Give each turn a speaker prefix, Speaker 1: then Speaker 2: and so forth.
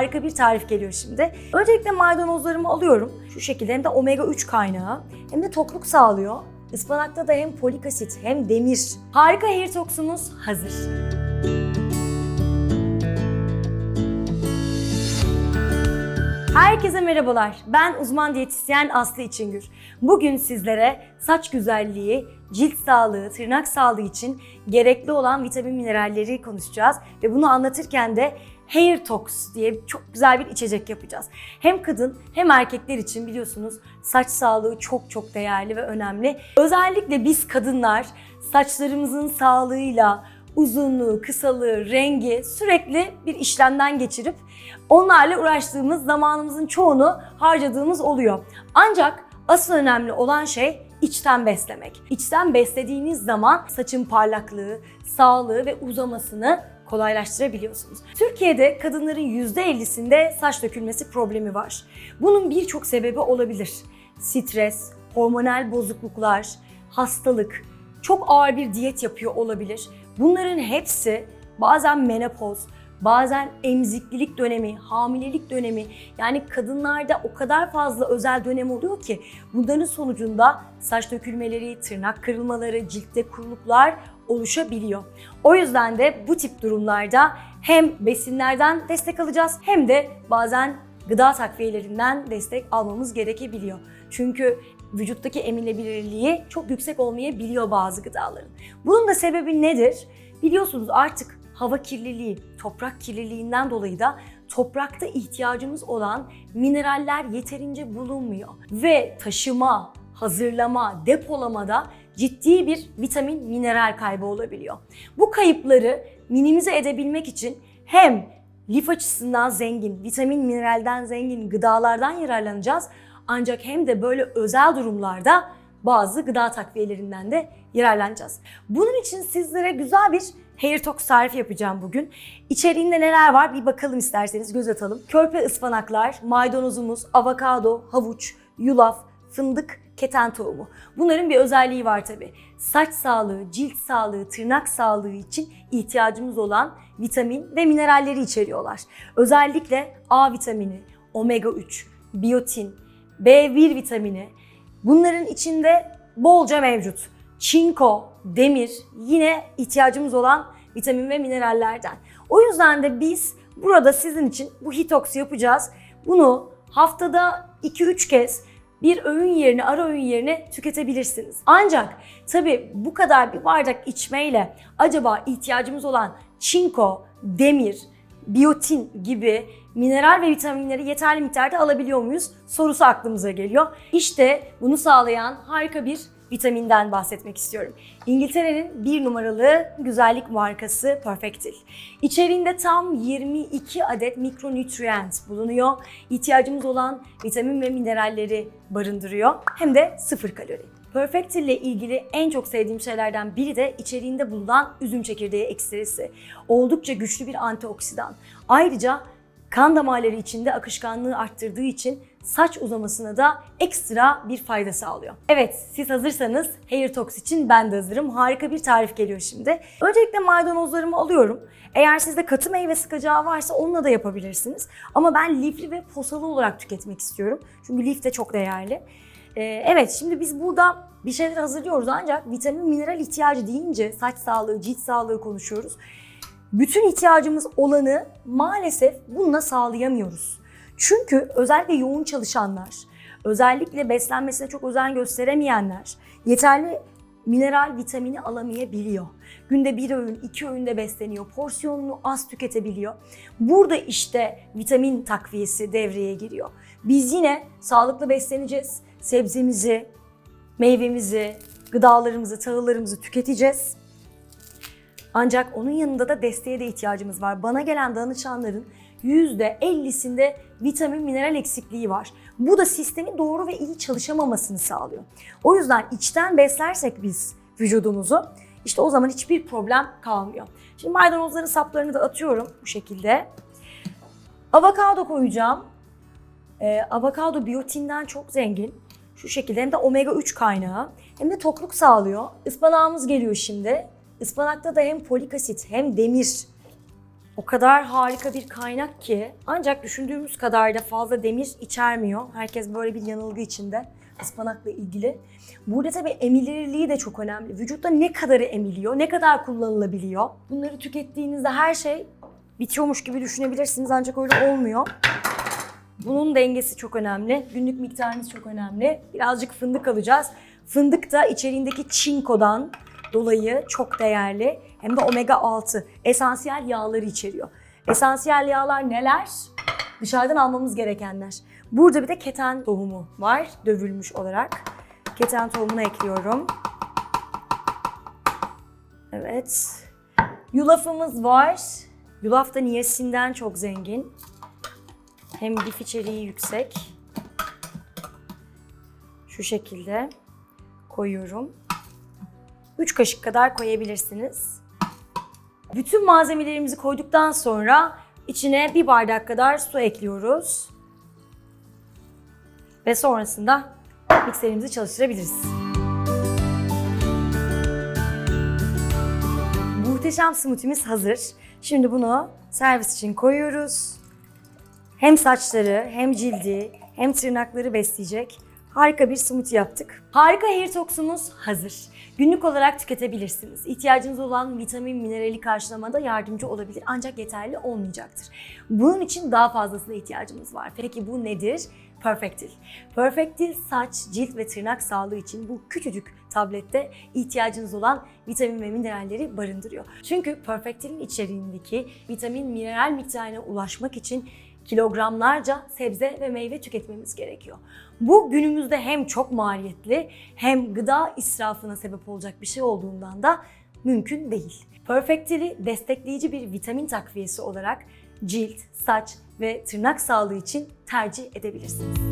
Speaker 1: harika bir tarif geliyor şimdi. Öncelikle maydanozlarımı alıyorum. Şu şekilde hem de omega 3 kaynağı hem de tokluk sağlıyor. Ispanakta da hem folik asit hem demir. Harika hair toksumuz hazır. Herkese merhabalar. Ben uzman diyetisyen Aslı İçingür. Bugün sizlere saç güzelliği, cilt sağlığı, tırnak sağlığı için gerekli olan vitamin mineralleri konuşacağız ve bunu anlatırken de Hair Tox diye çok güzel bir içecek yapacağız. Hem kadın hem erkekler için biliyorsunuz saç sağlığı çok çok değerli ve önemli. Özellikle biz kadınlar saçlarımızın sağlığıyla uzunluğu, kısalığı, rengi sürekli bir işlemden geçirip onlarla uğraştığımız zamanımızın çoğunu harcadığımız oluyor. Ancak asıl önemli olan şey içten beslemek. İçten beslediğiniz zaman saçın parlaklığı, sağlığı ve uzamasını kolaylaştırabiliyorsunuz. Türkiye'de kadınların %50'sinde saç dökülmesi problemi var. Bunun birçok sebebi olabilir. Stres, hormonal bozukluklar, hastalık, çok ağır bir diyet yapıyor olabilir. Bunların hepsi bazen menopoz, bazen emziklilik dönemi, hamilelik dönemi yani kadınlarda o kadar fazla özel dönem oluyor ki bunların sonucunda saç dökülmeleri, tırnak kırılmaları, ciltte kuruluklar oluşabiliyor. O yüzden de bu tip durumlarda hem besinlerden destek alacağız hem de bazen gıda takviyelerinden destek almamız gerekebiliyor. Çünkü vücuttaki emilebilirliği çok yüksek olmayabiliyor bazı gıdaların. Bunun da sebebi nedir? Biliyorsunuz artık hava kirliliği, toprak kirliliğinden dolayı da toprakta ihtiyacımız olan mineraller yeterince bulunmuyor. Ve taşıma, hazırlama, depolamada ciddi bir vitamin, mineral kaybı olabiliyor. Bu kayıpları minimize edebilmek için hem lif açısından zengin, vitamin, mineralden zengin gıdalardan yararlanacağız. Ancak hem de böyle özel durumlarda bazı gıda takviyelerinden de yararlanacağız. Bunun için sizlere güzel bir Hair Tox tarifi yapacağım bugün. İçeriğinde neler var bir bakalım isterseniz göz atalım. Körpe ıspanaklar, maydanozumuz, avokado, havuç, yulaf, fındık, keten tohumu. Bunların bir özelliği var tabi. Saç sağlığı, cilt sağlığı, tırnak sağlığı için ihtiyacımız olan vitamin ve mineralleri içeriyorlar. Özellikle A vitamini, omega 3, biyotin, B1 vitamini bunların içinde bolca mevcut. Çinko, demir yine ihtiyacımız olan vitamin ve minerallerden. O yüzden de biz burada sizin için bu hitoks yapacağız. Bunu haftada 2-3 kez bir öğün yerine, ara öğün yerine tüketebilirsiniz. Ancak tabi bu kadar bir bardak içmeyle acaba ihtiyacımız olan çinko, demir, biyotin gibi mineral ve vitaminleri yeterli miktarda alabiliyor muyuz sorusu aklımıza geliyor. İşte bunu sağlayan harika bir vitaminden bahsetmek istiyorum. İngiltere'nin bir numaralı güzellik markası Perfectil. İçeriğinde tam 22 adet mikronutrient bulunuyor. İhtiyacımız olan vitamin ve mineralleri barındırıyor. Hem de sıfır kalori. Perfectil ile ilgili en çok sevdiğim şeylerden biri de içeriğinde bulunan üzüm çekirdeği ekstresi. Oldukça güçlü bir antioksidan. Ayrıca kan damarları içinde akışkanlığı arttırdığı için saç uzamasına da ekstra bir fayda sağlıyor. Evet siz hazırsanız Hair Tox için ben de hazırım. Harika bir tarif geliyor şimdi. Öncelikle maydanozlarımı alıyorum. Eğer sizde katı meyve sıkacağı varsa onunla da yapabilirsiniz. Ama ben lifli ve posalı olarak tüketmek istiyorum. Çünkü lif de çok değerli. Ee, evet şimdi biz burada bir şeyler hazırlıyoruz ancak vitamin mineral ihtiyacı deyince saç sağlığı, cilt sağlığı konuşuyoruz. Bütün ihtiyacımız olanı maalesef bununla sağlayamıyoruz. Çünkü özellikle yoğun çalışanlar, özellikle beslenmesine çok özen gösteremeyenler yeterli mineral vitamini alamayabiliyor. Günde bir öğün, iki öğünde besleniyor, porsiyonunu az tüketebiliyor. Burada işte vitamin takviyesi devreye giriyor. Biz yine sağlıklı besleneceğiz. Sebzemizi, meyvemizi, gıdalarımızı, tahıllarımızı tüketeceğiz. Ancak onun yanında da desteğe de ihtiyacımız var. Bana gelen danışanların %50'sinde vitamin mineral eksikliği var. Bu da sistemin doğru ve iyi çalışamamasını sağlıyor. O yüzden içten beslersek biz vücudumuzu işte o zaman hiçbir problem kalmıyor. Şimdi maydanozların saplarını da atıyorum bu şekilde. Avokado koyacağım. Ee, avokado biyotinden çok zengin. Şu şekilde hem de omega 3 kaynağı hem de tokluk sağlıyor. Ispanağımız geliyor şimdi. Ispanakta da hem folik asit hem demir O kadar harika bir kaynak ki ancak düşündüğümüz kadar da fazla demir içermiyor. Herkes böyle bir yanılgı içinde ıspanakla ilgili. Burada tabii emilirliği de çok önemli. Vücutta ne kadarı emiliyor, ne kadar kullanılabiliyor. Bunları tükettiğinizde her şey bitiyormuş gibi düşünebilirsiniz ancak öyle olmuyor. Bunun dengesi çok önemli. Günlük miktarınız çok önemli. Birazcık fındık alacağız. Fındık da içeriğindeki çinkodan dolayı çok değerli. Hem de omega 6 esansiyel yağları içeriyor. Esansiyel yağlar neler? Dışarıdan almamız gerekenler. Burada bir de keten tohumu var dövülmüş olarak. Keten tohumunu ekliyorum. Evet. Yulafımız var. Yulaf da niyesinden çok zengin. Hem lif içeriği yüksek. Şu şekilde koyuyorum. 3 kaşık kadar koyabilirsiniz. Bütün malzemelerimizi koyduktan sonra içine bir bardak kadar su ekliyoruz. Ve sonrasında mikserimizi çalıştırabiliriz. Muhteşem smoothie'miz hazır. Şimdi bunu servis için koyuyoruz. Hem saçları, hem cildi, hem tırnakları besleyecek harika bir smoothie yaptık. Harika hair toksumuz hazır. Günlük olarak tüketebilirsiniz. İhtiyacınız olan vitamin, minerali karşılamada yardımcı olabilir ancak yeterli olmayacaktır. Bunun için daha fazlasına ihtiyacımız var. Peki bu nedir? Perfectil. Perfectil saç, cilt ve tırnak sağlığı için bu küçücük tablette ihtiyacınız olan vitamin ve mineralleri barındırıyor. Çünkü Perfectil'in içeriğindeki vitamin, mineral miktarına ulaşmak için kilogramlarca sebze ve meyve tüketmemiz gerekiyor. Bu günümüzde hem çok maliyetli hem gıda israfına sebep olacak bir şey olduğundan da mümkün değil. Perfectil'i destekleyici bir vitamin takviyesi olarak cilt, saç ve tırnak sağlığı için tercih edebilirsiniz.